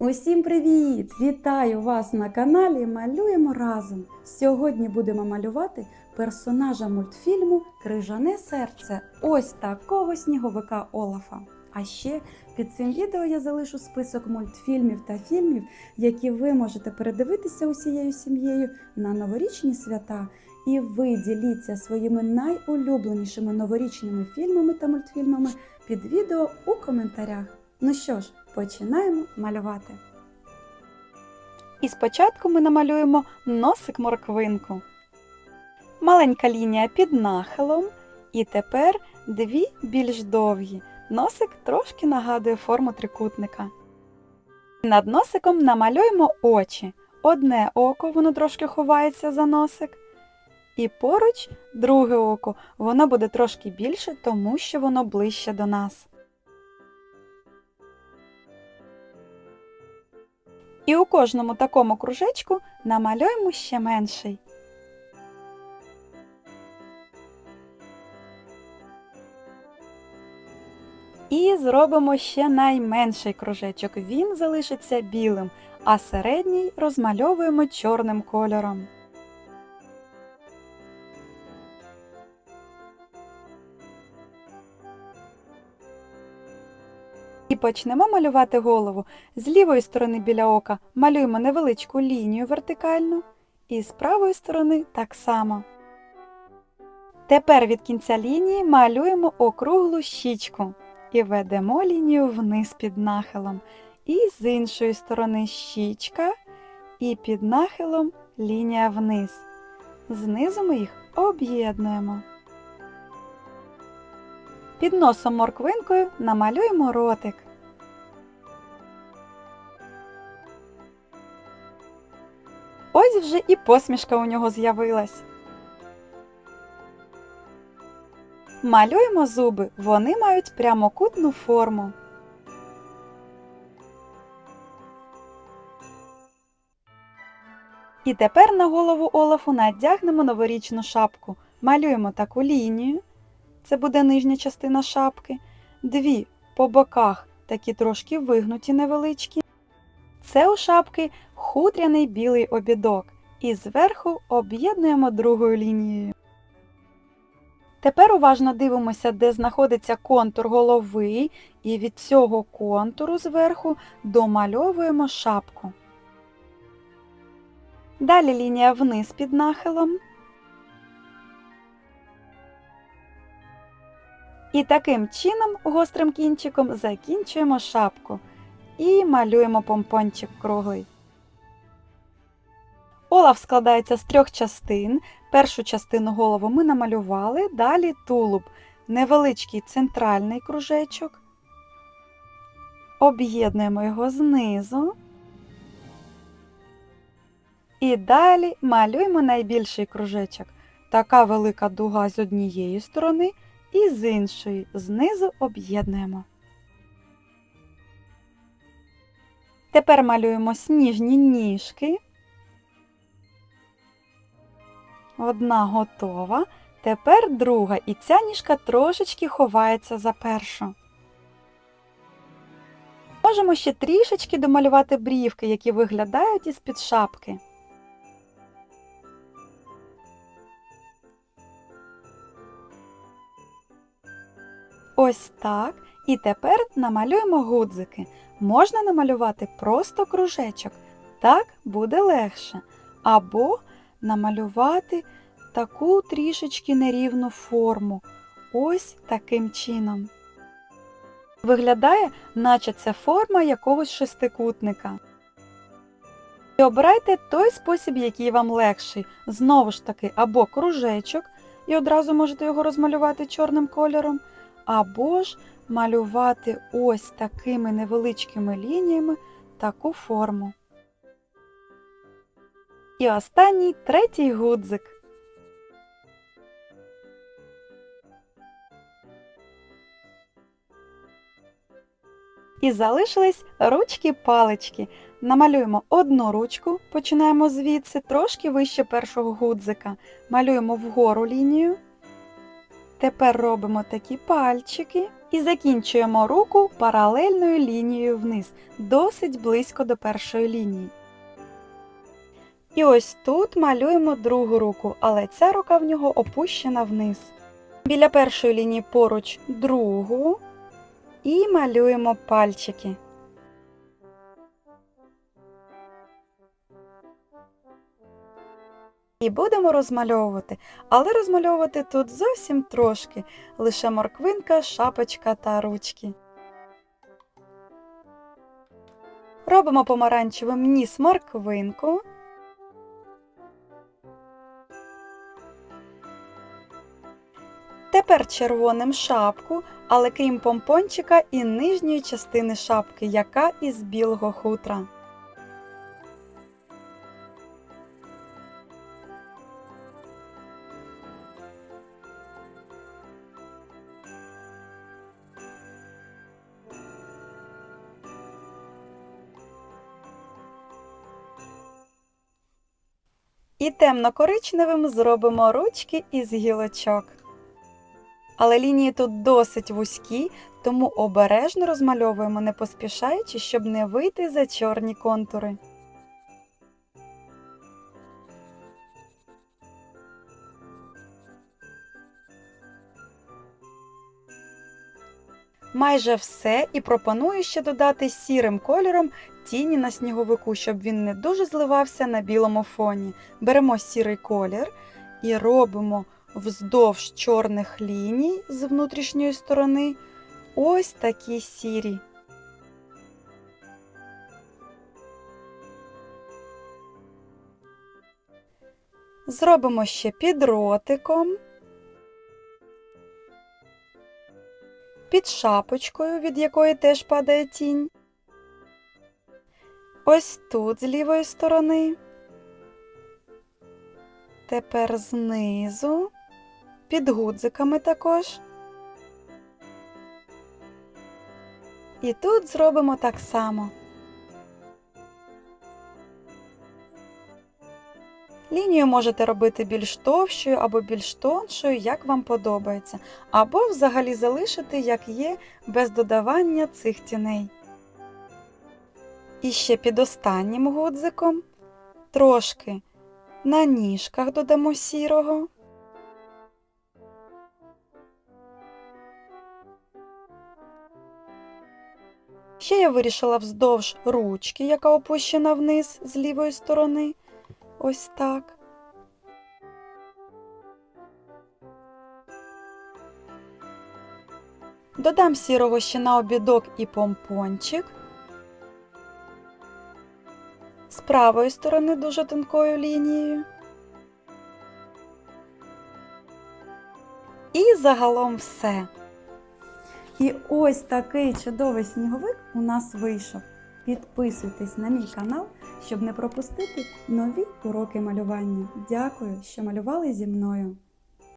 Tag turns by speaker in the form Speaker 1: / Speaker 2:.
Speaker 1: Усім привіт! Вітаю вас на каналі Малюємо разом. Сьогодні будемо малювати персонажа мультфільму Крижане серце. Ось такого сніговика Олафа. А ще під цим відео я залишу список мультфільмів та фільмів, які ви можете передивитися усією сім'єю на новорічні свята. І ви діліться своїми найулюбленішими новорічними фільмами та мультфільмами під відео у коментарях. Ну що ж, починаємо малювати. І спочатку ми намалюємо носик морквинку. Маленька лінія під нахилом. І тепер дві більш довгі. Носик трошки нагадує форму трикутника. Над носиком намалюємо очі. Одне око, воно трошки ховається за носик. І поруч друге око, воно буде трошки більше, тому що воно ближче до нас. І у кожному такому кружечку намалюємо ще менший. І зробимо ще найменший кружечок. Він залишиться білим, а середній розмальовуємо чорним кольором. І почнемо малювати голову. З лівої сторони біля ока малюємо невеличку лінію вертикальну, і з правої сторони так само. Тепер від кінця лінії малюємо округлу щічку і ведемо лінію вниз під нахилом. І з іншої сторони щічка, і під нахилом лінія вниз. Знизу ми їх об'єднуємо. Під носом морквинкою намалюємо ротик. Ось вже і посмішка у нього з'явилась. Малюємо зуби, вони мають прямокутну форму. І тепер на голову Олафу надягнемо новорічну шапку. Малюємо таку лінію. Це буде нижня частина шапки. Дві по боках такі трошки вигнуті невеличкі. Це у шапки хутряний білий обідок. І зверху об'єднуємо другою лінією. Тепер уважно дивимося, де знаходиться контур голови, і від цього контуру зверху домальовуємо шапку. Далі лінія вниз під нахилом. І таким чином гострим кінчиком закінчуємо шапку і малюємо помпончик круглий. Олаф складається з трьох частин. Першу частину голову ми намалювали, далі тулуб, невеличкий центральний кружечок. Об'єднуємо його знизу. І далі малюємо найбільший кружечок. Така велика дуга з однієї сторони і з іншої знизу об'єднуємо. Тепер малюємо сніжні ніжки. Одна готова. Тепер друга, і ця ніжка трошечки ховається за першу. Можемо ще трішечки домалювати брівки, які виглядають із-під шапки. Ось так. І тепер намалюємо гудзики. Можна намалювати просто кружечок. Так буде легше. Або намалювати таку трішечки нерівну форму. Ось таким чином. Виглядає, наче це форма якогось шестикутника. І обирайте той спосіб, який вам легший. Знову ж таки, або кружечок, і одразу можете його розмалювати чорним кольором, або ж малювати ось такими невеличкими лініями таку форму. І останній третій гудзик. І залишились ручки-палички. Намалюємо одну ручку, починаємо звідси трошки вище першого гудзика. Малюємо вгору лінію. Тепер робимо такі пальчики І закінчуємо руку паралельною лінією вниз, досить близько до першої лінії. І ось тут малюємо другу руку, але ця рука в нього опущена вниз. Біля першої лінії поруч другу і малюємо пальчики. І будемо розмальовувати, але розмальовувати тут зовсім трошки, лише морквинка, шапочка та ручки. Робимо помаранчевим ніс морквинку. Тепер червоним шапку, але крім помпончика і нижньої частини шапки, яка із білого хутра. І темно-коричневим зробимо ручки із гілочок. Але лінії тут досить вузькі, тому обережно розмальовуємо, не поспішаючи, щоб не вийти за чорні контури. Майже все і пропоную ще додати сірим кольором тіні на сніговику, щоб він не дуже зливався на білому фоні. Беремо сірий колір і робимо вздовж чорних ліній з внутрішньої сторони ось такі сірі. Зробимо ще під ротиком, під шапочкою, від якої теж падає тінь. Ось тут з лівої сторони. Тепер знизу, під гудзиками також. І тут зробимо так само. Лінію можете робити більш товщою або більш тоншою, як вам подобається, або взагалі залишити, як є, без додавання цих тіней. І ще під останнім гудзиком трошки на ніжках додамо сірого. Ще я вирішила вздовж ручки, яка опущена вниз з лівої сторони. Ось так. Додам сірого ще на обідок і помпончик. Правої сторони дуже тонкою лінією. І загалом все. І ось такий чудовий сніговик у нас вийшов. Підписуйтесь на мій канал, щоб не пропустити нові уроки малювання. Дякую, що малювали зі мною.